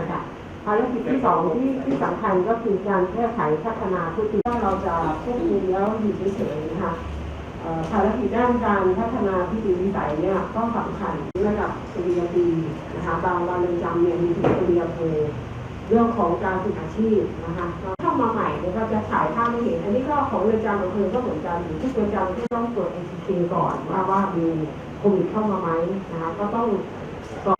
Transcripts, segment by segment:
นะคะภารกิจที่สองที่ที่สำคัญก็คือการแก้ไขพัฒนาพฤติกรรมเราจะควบคุมแล้วอยู่เฉยๆนะคะเอ่อภารกิจด้านการพัฒนาพฤติวิสัยเนี่ยก็สำคัญระดับปริญญาตรีนะคะบางวันเรือนจำเนี่ยมีถึงปริญญาโทเรื่องของการฝึกอาชีพนะคะเข้ามาใหม่เนี่ยก็จะถ่ายภาพให้เห็น อันนี้ก็ของเรือนจำอำเภอก็เหมือนกันทุกเรือนจำที่ต้องตรวจ ATK ก่อนว่าว่ามีโควิดเข้ามาไหมนะคะก็ต้องเอ่อ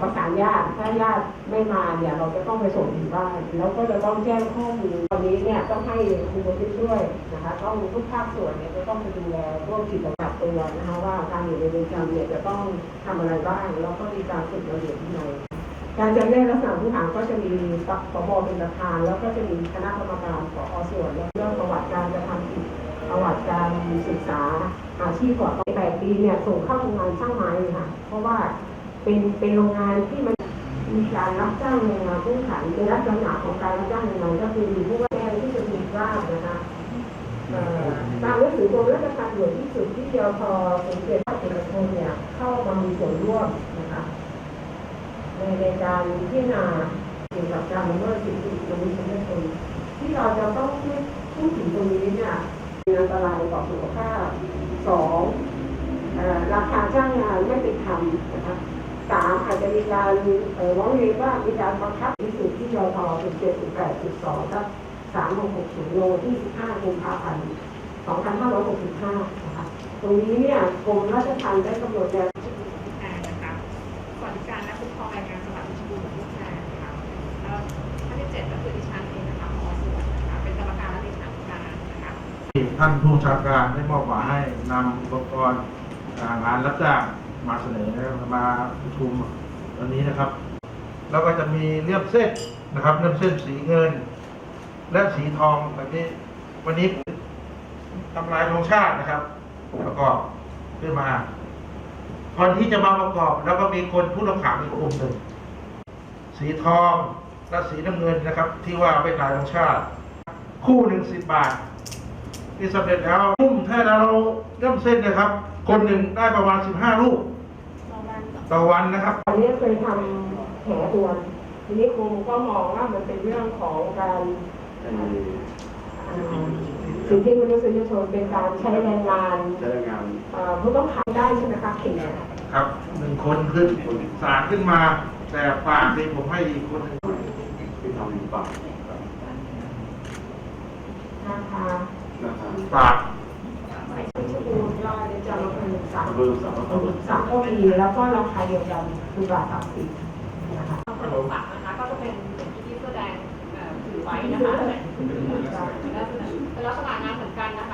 ประสานญาติถ้าญาติไม่มาเนี่ยเราจะต้องไปส่งถึงบ้านแล้วก็จะต้องแจ้งข้อมูลตอนนี้เนี่ยต้องให้ครูบริช่วยนะคะต้องทุกภาคส่วนเนี่ยจะต้องไปดูแลร่วมกิจกรรมตัวนะคะว่าการอยู่ในเรือนจำเนี่ยจะต้องทำอะไรบ้างแล้วก็มีการฝึกระเบียบวินัยการจำแนกลักษณะผู้หาก็จะมีปปเป็นประธาน แล้วก็จะมีคณะกรรมการปอส่วนเรื่องประวัติการกระทำผิดประวัติการศึกษาอาชีพก่อนแปดปีเนี่ยส่งเข้าโรงงานช่างไม้ค่ะเพราะว่า เป็นเป็นโรงงานที่มันมีการรับจ้างแรงงานผู้ขันในลักษณะของการรับจ้างแรงงานก็คือมีผู้ว่าแทนที่จะถูกร่างนะคะเอ่อตามหนังสือกรมราชการหน่วยที่สุดที่เดียวพอสมเด็จพระเอกชนเนี่ยเข้ามามีส่วนร่วมนะคะในในการพิจารณาเกี่ยวกับการละเมิดสิทธิมนุษยชนที่เราจะต้องพูดพูดถึงตรงนี้เนี่ยมีอันตรายต่อสุขภาพสองเอ่อราคาจ้างงานไม่เป็นธรรมนะคะสามอา จะมีการร้องเรียนว่ามีการบังคับที่สุดที่ยอทจุดเจ็ดจุดแปดจุดสองครับสามหกหกศูนย์โลที่สิบห้ากุมภาพันธ์สองพันห้าร้อยหกสิบห้านะคะตรงนี้เนี่ยกรมราชทัณฑ์ได้กำหนดแนวผู้แทนนะคะสวัสดิการและคุ้มครองแรงงานจังหวัดเพชรบูรณ์ผู้แทนนะคะแล้วท่านผู้ชาการได้มอบหมายให้นำอุปกรณ์งานรับจ้างมาเสนอมาประชุม วันนี้นะครับ แล้วก็จะมีเลี่ยมเส้นนะครับเลี่ยมเส้นสีเงิน และสีทองแบบนี้ วันนี้ทำลายธงชาตินะครับ ประกอบขึ้นมาก่อนที่จะมาประกอบ แล้วก็มีคนผู้ต้องขังอีกกลุ่มหนึ่งสีทองและสีน้ำเงินนะครับ ที่ว่าไปขายธงชาติ คู่หนึ่งสิบบาทที่สำเร็จแล้วลุ่มถ้าเราเริ่มเส้นนะครับ คนหนึ่งได้ประมาณ15ลูก ต่อวันนะครับอันนี้เคยทำแผลดวนทีนี้ครูก็มองว่ามันเป็นเรื่องของการเอ่อสิทธิมนุษยชนเป็นการใช้แรงงานใช้แรงงานเอ่อผู้ต้องขังได้ใช่ไหมคะเข่งครับหนึ่งคนขึ้นสารขึ้นมา แต่ฝากที่ผมให้อีกคนหนึ่งที่ทำอยู่ปากนะคะนะครับฝาก รุษสัมภรุษสามก็มีแล้วก็ราคาเดียวกันคือบาทสามสิบนะคะสัมภรุษสามนะคะก็จะเป็นสิ่งที่แสดงถือไว้นะคะแป็นลักษณงานเหมือนกันนะคะ